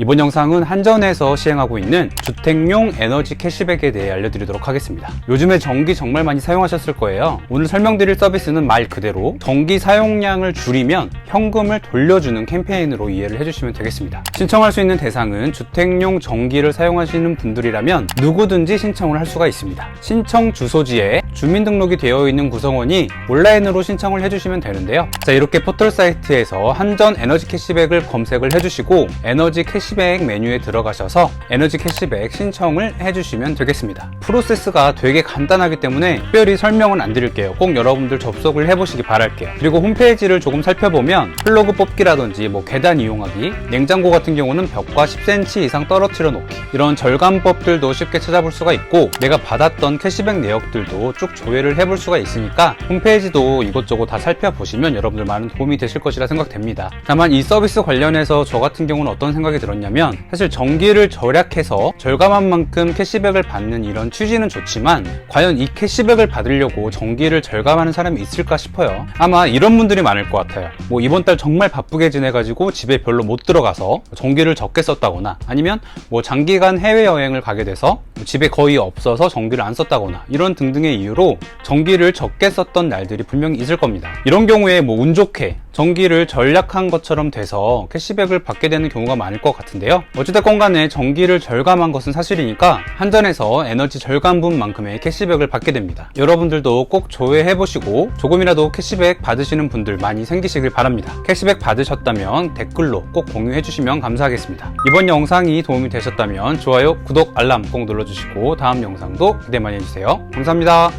이번 영상은 한전에서 시행하고 있는 주택용 에너지 캐시백에 대해 알려드리도록 하겠습니다. 요즘에 전기 정말 많이 사용하셨을 거예요. 오늘 설명드릴 서비스는 말 그대로 전기 사용량을 줄이면 현금을 돌려주는 캠페인으로 이해를 해주시면 되겠습니다. 신청할 수 있는 대상은 주택용 전기를 사용하시는 분들이라면 누구든지 신청을 할 수가 있습니다. 신청 주소지에 주민등록이 되어 있는 구성원이 온라인으로 신청을 해주시면 되는데요. 자, 이렇게 포털 사이트에서 한전 에너지 캐시백을 검색을 해주시고 에너지 캐시 백 메뉴에 들어가셔서 에너지 캐시백 신청을 해주시면 되겠습니다. 프로세스가 되게 간단하기 때문에 특별히 설명은 안 드릴게요. 꼭 여러분들 접속을 해보시기 바랄게요. 그리고 홈페이지를 조금 살펴보면 플러그 뽑기라든지 뭐 계단 이용하기, 냉장고 같은 경우는 벽과 10cm 이상 떨어뜨려 놓기 이런 절감법들도 쉽게 찾아볼 수가 있고 내가 받았던 캐시백 내역들도 쭉 조회를 해볼 수가 있으니까 홈페이지도 이것저것 다 살펴보시면 여러분들 많은 도움이 되실 것이라 생각됩니다. 다만 이 서비스 관련해서 저 같은 경우는 어떤 생각이 들었냐면 사실 전기를 절약해서 절감한 만큼 캐시백을 받는 이런 취지는 좋지만 과연 이 캐시백을 받으려고 전기를 절감하는 사람이 있을까 싶어요. 아마 이런 분들이 많을 것 같아요. 뭐 이번 달 정말 바쁘게 지내가지고 집에 별로 못 들어가서 전기를 적게 썼다거나 아니면 뭐 장기간 해외여행을 가게 돼서 집에 거의 없어서 전기를 안 썼다거나 이런 등등의 이유로 전기를 적게 썼던 날들이 분명히 있을 겁니다. 이런 경우에 뭐 운 좋게 전기를 절약한 것처럼 돼서 캐시백을 받게 되는 경우가 많을 것 같은데요. 어찌됐건 간에 전기를 절감한 것은 사실이니까 한전에서 에너지 절감분만큼의 캐시백을 받게 됩니다. 여러분들도 꼭 조회해보시고 조금이라도 캐시백 받으시는 분들 많이 생기시길 바랍니다. 캐시백 받으셨다면 댓글로 꼭 공유해주시면 감사하겠습니다. 이번 영상이 도움이 되셨다면 좋아요, 구독, 알람 꼭 눌러주시고 다음 영상도 기대 많이 해주세요. 감사합니다.